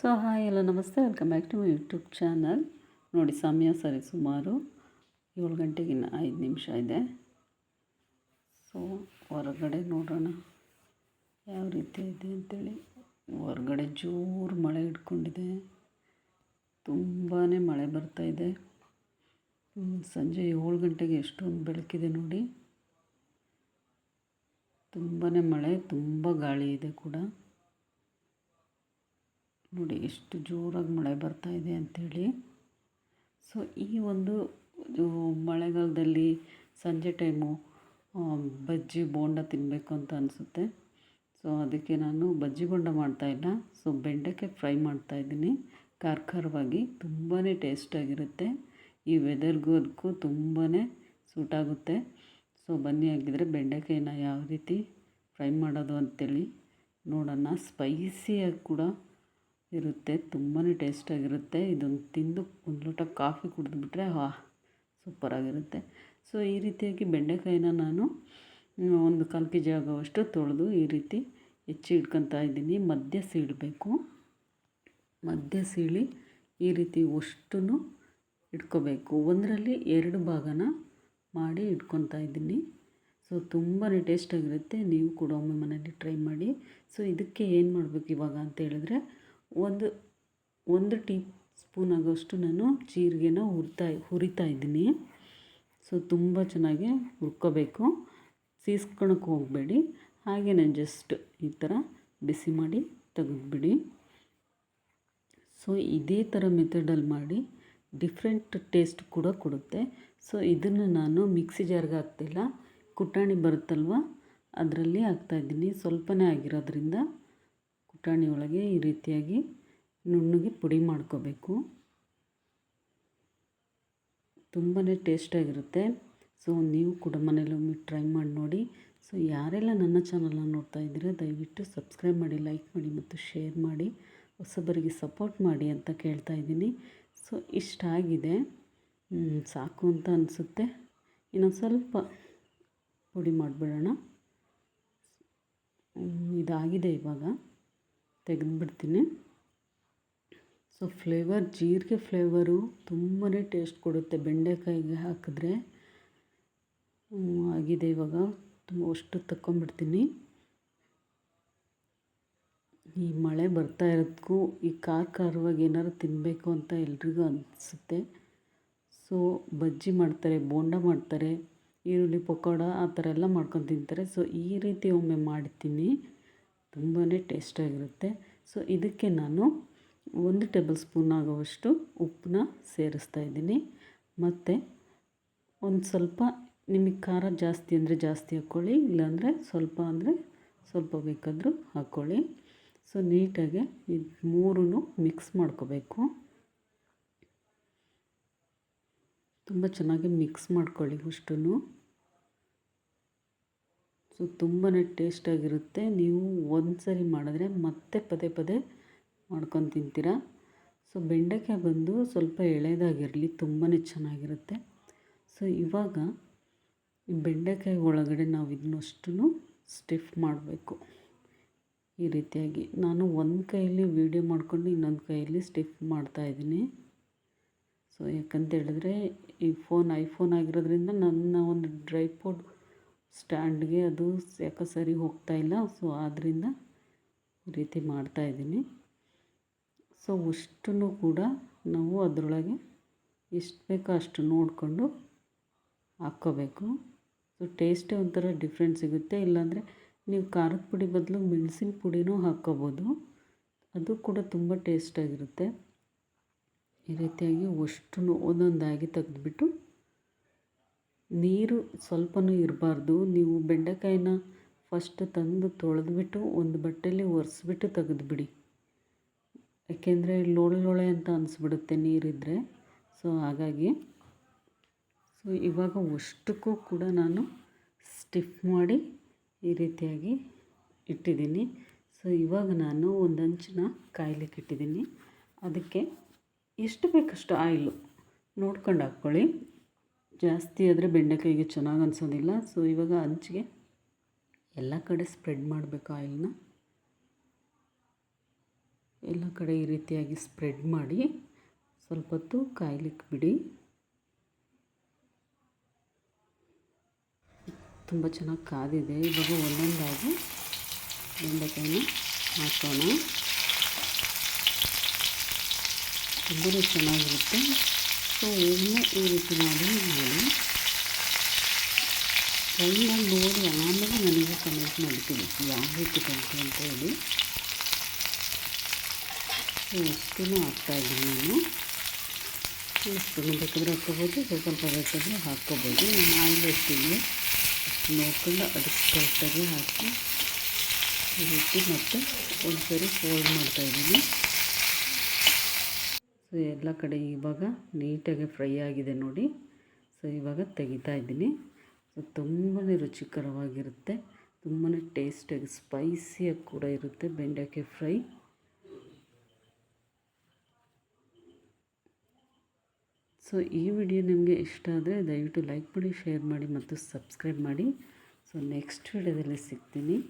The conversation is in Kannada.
ಸೊ, ಹಾಯ್ ಎಲ್ಲ, ನಮಸ್ತೆ. Welcome back to my YouTube channel ನೋಡಿ, ಸಮಯ ಸರಿ ಸುಮಾರು ಏಳು ಗಂಟೆಗೆ ಐದು ನಿಮಿಷ ಇದೆ. ಸೊ ಹೊರಗಡೆ ನೋಡೋಣ ಯಾವ ರೀತಿ ಇದೆ ಅಂತೇಳಿ. ಹೊರಗಡೆ ಜೋರು ಮಳೆ ಹಿಡ್ಕೊಂಡಿದೆ. ತುಂಬಾ ಮಳೆ ಬರ್ತಾಯಿದೆ ಸಂಜೆ ಏಳು ಗಂಟೆಗೆ ಎಷ್ಟೊಂದು ಬೆಳಕಿದೆ ನೋಡಿ. ತುಂಬಾ ಮಳೆ, ತುಂಬ ಗಾಳಿ ಇದೆ ಕೂಡ. ನೋಡಿ ಎಷ್ಟು ಜೋರಾಗಿ ಮಳೆ ಬರ್ತಾ ಇದೆ ಅಂಥೇಳಿ ಸೊ ಈ ಒಂದು ಮಳೆಗಾಲದಲ್ಲಿ ಸಂಜೆ ಟೈಮು ಬಜ್ಜಿ ಬೋಂಡ ತಿನ್ನಬೇಕು ಅಂತ ಅನಿಸುತ್ತೆ. ಸೊ ಅದಕ್ಕೆ ನಾನು ಬಜ್ಜಿ ಬೋಂಡ ಮಾಡ್ತಾಯಿಲ್ಲ ಸೊ ಬೆಂಡೆಕಾಯಿ ಫ್ರೈ ಮಾಡ್ತಾಯಿದ್ದೀನಿ ಖಾರ ಖಾರವಾಗಿ ತುಂಬಾ ಟೇಸ್ಟಾಗಿರುತ್ತೆ ಈ ವೆದರ್ಗೂ ಅದಕ್ಕೂ ತುಂಬಾ ಸೂಟಾಗುತ್ತೆ ಸೊ ಬನ್ನಿ ಹಾಗಿದ್ರೆ ಬೆಂಡೆಕಾಯಿನ ಯಾವ ರೀತಿ ಫ್ರೈ ಮಾಡೋದು ಅಂತೇಳಿ ನೋಡೋಣ. ಸ್ಪೈಸಿಯಾಗಿ ಕೂಡ ಇರುತ್ತೆ ತುಂಬಾ ಟೇಸ್ಟಾಗಿರುತ್ತೆ ಇದನ್ನು ತಿಂದು ಒಂದು ಲೋಟ ಕಾಫಿ ಕುಡಿದ್ಬಿಟ್ರೆ ಹಾ ಸೂಪರಾಗಿರುತ್ತೆ ಸೊ ಈ ರೀತಿಯಾಗಿ ಬೆಂಡೆಕಾಯಿನ ನಾನು ಒಂದು ಕಾಲು ಕೆ ಜಿ ಆಗೋವಷ್ಟು ತೊಳೆದು ಈ ರೀತಿ ಹೆಚ್ಚಿ ಇಟ್ಕೊತಾ ಇದ್ದೀನಿ. ಮಧ್ಯ ಸೀಳಬೇಕು. ಮಧ್ಯ ಸೀಳಿ ಈ ರೀತಿ ಅಷ್ಟು ಇಟ್ಕೋಬೇಕು. ಒಂದರಲ್ಲಿ ಎರಡು ಭಾಗನ ಮಾಡಿ ಇಟ್ಕೊತಾ ಇದ್ದೀನಿ. ಸೊ ತುಂಬಾ ಟೇಸ್ಟಾಗಿರುತ್ತೆ ನೀವು ಕೂಡ ಒಮ್ಮೆ ಮನೇಲಿ ಟ್ರೈ ಮಾಡಿ. ಸೊ ಇದಕ್ಕೆ ಏನು ಮಾಡಬೇಕು ಇವಾಗ ಅಂತ ಹೇಳಿದ್ರೆ ಒಂದು ಒಂದು ಟೀ ಸ್ಪೂನ್ ಆಗೋಷ್ಟು ನಾನು ಜೀರಿಗೆನ ಹುರಿತಾ ಹುರಿತಾ ಇದ್ದೀನಿ. ಸೊ, ತುಂಬ ಚೆನ್ನಾಗಿ ಹುರ್ಕೋಬೇಕು. ಸೀಸ್ಕೊಳಕ್ಕೆ ಹೋಗಬೇಡಿ. ಹಾಗೆಯೇ ಜಸ್ಟ್ ಈ ಥರ ಬಿಸಿ ಮಾಡಿ ತೆಗೆದ್ಬಿಡಿ. ಸೊ, ಇದೇ ಥರ ಮೆಥಡಲ್ಲಿ ಮಾಡಿ ಡಿಫ್ರೆಂಟ್ ಟೇಸ್ಟ್ ಕೂಡ ಕೊಡುತ್ತೆ. ಸೊ, ಇದನ್ನು ನಾನು ಮಿಕ್ಸಿ ಜಾರ್ಗೆ ಹಾಕ್ತಿಲ್ಲ. ಕುಟಾಣಿ ಬರುತ್ತಲ್ವ? ಅದರಲ್ಲಿ ಹಾಕ್ತಾಯಿದ್ದೀನಿ ಸ್ವಲ್ಪನೇ ಆಗಿರೋದ್ರಿಂದ ಪುಟಾಣಿ ಒಳಗೆ ಈ ರೀತಿಯಾಗಿ ನುಣ್ಣಗೆ ಪುಡಿ ಮಾಡ್ಕೋಬೇಕು. ತುಂಬಾ ಟೇಸ್ಟಾಗಿರುತ್ತೆ ಸೊ, ನೀವು ಕೂಡ ಮನೇಲಿ ಒಮ್ಮೆ ಟ್ರೈ ಮಾಡಿ ನೋಡಿ. ಸೊ, ಯಾರೆಲ್ಲ ನನ್ನ ಚಾನಲನ್ನು ನೋಡ್ತಾ ಇದ್ದೀರಾ, ದಯವಿಟ್ಟು ಸಬ್ಸ್ಕ್ರೈಬ್ ಮಾಡಿ ಲೈಕ್ ಮಾಡಿ ಮತ್ತು ಶೇರ್ ಮಾಡಿ. ಹೊಸಬರಿಗೆ ಸಪೋರ್ಟ್ ಮಾಡಿ ಅಂತ ಕೇಳ್ತಾ ಇದ್ದೀನಿ. ಸೊ, ಇಷ್ಟ ಆಗಿದೆ. ಸಾಕು ಅಂತ ಅನಿಸುತ್ತೆ. ಇನ್ನೊಂದು ಸ್ವಲ್ಪ ಪುಡಿ ಮಾಡಿಬಿಡೋಣ. ಇದಾಗಿದೆ ಇವಾಗ. ತೆಗೆದುಬಿಡ್ತೀನಿ. ಸೊ ಫ್ಲೇವರ್ ಜೀರಿಗೆ ಫ್ಲೇವರು ತುಂಬಾ ಟೇಸ್ಟ್ ಕೊಡುತ್ತೆ. ಬೆಂಡೆಕಾಯಿಗೆ ಹಾಕಿದ್ರೆ ಆಗಿದೆ ಇವಾಗ. ತುಂಬ ಅಷ್ಟು ತಕ್ಕೊಂಬಿಡ್ತೀನಿ ಈ ಮಳೆ ಬರ್ತಾ ಇರೋದಕ್ಕೂ ಈ ಖಾರ ಖಾರವಾಗಿ ಏನಾದ್ರು ತಿನ್ನಬೇಕು ಅಂತ ಎಲ್ರಿಗೂ ಅನಿಸುತ್ತೆ. ಸೊ ಬಜ್ಜಿ ಮಾಡ್ತಾರೆ, ಬೋಂಡ ಮಾಡ್ತಾರೆ, ಈರುಳ್ಳಿ ಪಕೋಡ ಆ ಥರ ಎಲ್ಲ ಮಾಡ್ಕೊಂಡು ತಿಂತಾರೆ. ಸೊ ಈ ರೀತಿ ಒಮ್ಮೆ ಮಾಡ್ತೀನಿ. ತುಂಬಾ ಟೇಸ್ಟಾಗಿರುತ್ತೆ. ಸೊ, ಇದಕ್ಕೆ ನಾನು ಒಂದು ಟೇಬಲ್ ಸ್ಪೂನ್ ಆಗುವಷ್ಟು ಉಪ್ಪನ್ನ ಸೇರಿಸ್ತಾ ಇದ್ದೀನಿ. ಮತ್ತು ಒಂದು ಸ್ವಲ್ಪ ನಿಮಗೆ ಖಾರ ಜಾಸ್ತಿ ಅಂದರೆ ಜಾಸ್ತಿ ಹಾಕ್ಕೊಳ್ಳಿ ಇಲ್ಲಾಂದರೆ ಸ್ವಲ್ಪ ಅಂದರೆ ಸ್ವಲ್ಪ ಬೇಕಾದರೂ ಹಾಕ್ಕೊಳ್ಳಿ ಸೊ, ನೀಟಾಗಿ ಇದು ಮೂರೂ ಮಿಕ್ಸ್ ಮಾಡ್ಕೋಬೇಕು. ತುಂಬ ಚೆನ್ನಾಗಿ ಮಿಕ್ಸ್ ಮಾಡ್ಕೊಳ್ಳಿ ಅಷ್ಟೂ ಸೊ ತುಂಬಾ ಟೇಸ್ಟಾಗಿರುತ್ತೆ ನೀವು ಒಂದು ಸರಿ ಮಾಡಿದ್ರೆ ಮತ್ತೆ ಪದೇ ಪದೇ ಮಾಡ್ಕೊಂಡು ತಿಂತೀರ? ಸೊ ಬೆಂಡೆಕಾಯಿ ಬಂದು ಸ್ವಲ್ಪ ಎಳೆದಾಗಿರಲಿ ತುಂಬಾ ಚೆನ್ನಾಗಿರುತ್ತೆ. ಸೊ ಇವಾಗ ಬೆಂಡೆಕಾಯಿ ಒಳಗಡೆ ನಾವು ಇದನ್ನಷ್ಟು ಸ್ಟಿಫ್ ಮಾಡಬೇಕು. ಈ ರೀತಿಯಾಗಿ. ನಾನು ಒಂದು ಕೈಯಲ್ಲಿ ವೀಡಿಯೋ ಮಾಡಿಕೊಂಡು ಇನ್ನೊಂದು ಕೈಯಲ್ಲಿ ಸ್ಟಿಫ್ ಮಾಡ್ತಾಯಿದ್ದೀನಿ ಸೊ ಯಾಕಂತ ಹೇಳಿದ್ರೆ ಈ ಫೋನ್ ಐಫೋನ್ ಆಗಿರೋದ್ರಿಂದ ನನ್ನ ಒಂದು ಡ್ರೈ ಪೋಡ್ ಸ್ಟ್ಯಾಂಡ್ಗೆ ಅದು ಯಾಕೋ ಸರಿ ಹೋಗ್ತಾ ಇಲ್ಲ ಸೊ ಆದ್ದರಿಂದ ಈ ರೀತಿ ಮಾಡ್ತಾಯಿದ್ದೀನಿ ಸೊ ಅಷ್ಟನ್ನು ಕೂಡ ನಾವು ಅದರೊಳಗೆ ಎಷ್ಟು ಬೇಕೋ ಅಷ್ಟು ನೋಡಿಕೊಂಡು ಹಾಕ್ಕೋಬೇಕು ಸೊ ಟೇಸ್ಟೇ ಒಂಥರ ಡಿಫ್ರೆಂಟ್ ಸಿಗುತ್ತೆ, ಇಲ್ಲಾಂದರೆ ನೀವು ಖಾರದ ಪುಡಿ ಬದಲು ಮೆಣಸಿನ ಪುಡಿನೂ ಹಾಕ್ಕೋಬೋದು ಅದು ಕೂಡ ತುಂಬ ಟೇಸ್ಟಾಗಿರುತ್ತೆ ಈ ರೀತಿಯಾಗಿ ಅಷ್ಟು ಒಂದೊಂದಾಗಿ ತೆಗೆದುಬಿಟ್ಟು ನೀರು ಸ್ವಲ್ಪನೂ ಇರಬಾರ್ದು. ನೀವು ಬೆಂಡೆಕಾಯಿನ ಫಸ್ಟ್ ತಂದು ತೊಳೆದ್ಬಿಟ್ಟು ಒಂದು ಬಟ್ಟೆಯಲ್ಲಿ ಒರೆಸ್ಬಿಟ್ಟು ತೆಗೆದುಬಿಡಿ. ಯಾಕೆಂದರೆ ಲೋಳೆ ಲೋಳೆ ಅಂತ ಅನಿಸ್ಬಿಡುತ್ತೆ ನೀರಿದ್ದರೆ ಸೊ ಹಾಗಾಗಿ ಸೊ, ಇವಾಗ ಅಷ್ಟಕ್ಕೂ ಕೂಡ ನಾನು ಸ್ಟಿಫ್ ಮಾಡಿ ಈ ರೀತಿಯಾಗಿ ಇಟ್ಟಿದ್ದೀನಿ. ಸೊ ಇವಾಗ ನಾನು ಒಂದು ಅಂಚಿನ ಕಾಯ್ಲಿಕ್ಕೆ ಇಟ್ಟಿದ್ದೀನಿ. ಅದಕ್ಕೆ ಎಷ್ಟು ಬೇಕಷ್ಟು ಆಯಿಲು ನೋಡ್ಕೊಂಡು ಹಾಕ್ಕೊಳ್ಳಿ. ಜಾಸ್ತಿ ಆದರೆ ಬೆಂಡೆಕಾಯಿಗೆ ಚೆನ್ನಾಗಿ ಅನಿಸೋದಿಲ್ಲ. ಸೊ ಇವಾಗ ಅಂಚಿಗೆ ಎಲ್ಲ ಕಡೆ ಸ್ಪ್ರೆಡ್ ಮಾಡಬೇಕು ಆಯಿಲ್ನ ಎಲ್ಲ ಕಡೆ ಈ ರೀತಿಯಾಗಿ ಸ್ಪ್ರೆಡ್ ಮಾಡಿ ಸ್ವಲ್ಪ ಹೊತ್ತು ಕಾಯ್ಲಿಕ್ಕೆ ಬಿಡಿ. ತುಂಬ ಚೆನ್ನಾಗಿ ಕಾದಿದೆ. ಇವಾಗ ಒಂದೊಂದಾಗಿ ಬೆಂಡೆಕಾಯಿನ ಹಾಕೋಣ. ತುಂಬಾ ಚೆನ್ನಾಗಿರುತ್ತೆ. ಸೊ ಒಮ್ಮೆ ಈ ರೀತಿ ಮಾಡಿ ಮಾಡಿ ಟ್ರೈ ನೋಡಿ, ಆಮೇಲೆ ನನಗೆ ಕಮೆಂಟ್ ಮಾಡಿ ತಿಳಿಸಿ ಯಾವ ರೀತಿ ಬಂತು ಅಂತ ಹೇಳಿ. ಎಷ್ಟು ಹಾಕ್ತಾಯಿದ್ದೀನಿ ನಾನು. ಎಷ್ಟು ಬೇಕಾದರೆ ಹಾಕ್ಕೋಬೋದು ಸ್ವಲ್ಪ ಬೇಕಾದರೆ ಹಾಕ್ಕೋಬೋದು. ನಾನು ಆಯಿಲ್ ಎಷ್ಟಿದೆ ಅಷ್ಟು ನೋಡ್ಕೊಂಡು ಅದಕ್ಕೆ ಕರೆಕ್ಟಾಗಿ ಹಾಕಿ, ಈ ರೀತಿ ಮತ್ತೆ ಒಂದು ಸರಿ ಫೋಲ್ಡ್ ಮಾಡ್ತಾಯಿದ್ದೀನಿ ಸೊ ಎಲ್ಲ ಕಡೆ ಇವಾಗ ನೀಟಾಗಿ ಫ್ರೈ ಆಗಿದೆ ನೋಡಿ. ಸೊ ಇವಾಗ ತೆಗಿತಾ ಇದ್ದೀನಿ. ಸೊ ತುಂಬಾ ರುಚಿಕರವಾಗಿರುತ್ತೆ. ತುಂಬಾ ಟೇಸ್ಟಾಗಿ ಸ್ಪೈಸಿಯಾಗಿ ಕೂಡ ಇರುತ್ತೆ ಬೆಂಡೆಕಾಯಿ ಫ್ರೈ. ಸೊ ಈ ವಿಡಿಯೋ ನಿಮಗೆ ಇಷ್ಟ ಆದರೆ ದಯವಿಟ್ಟು ಲೈಕ್ ಮಾಡಿ, ಶೇರ್ ಮಾಡಿ ಮತ್ತು ಸಬ್ಸ್ಕ್ರೈಬ್ ಮಾಡಿ. ಸೊ ನೆಕ್ಸ್ಟ್ ವಿಡಿಯೋದಲ್ಲಿ ಸಿಗ್ತೀನಿ.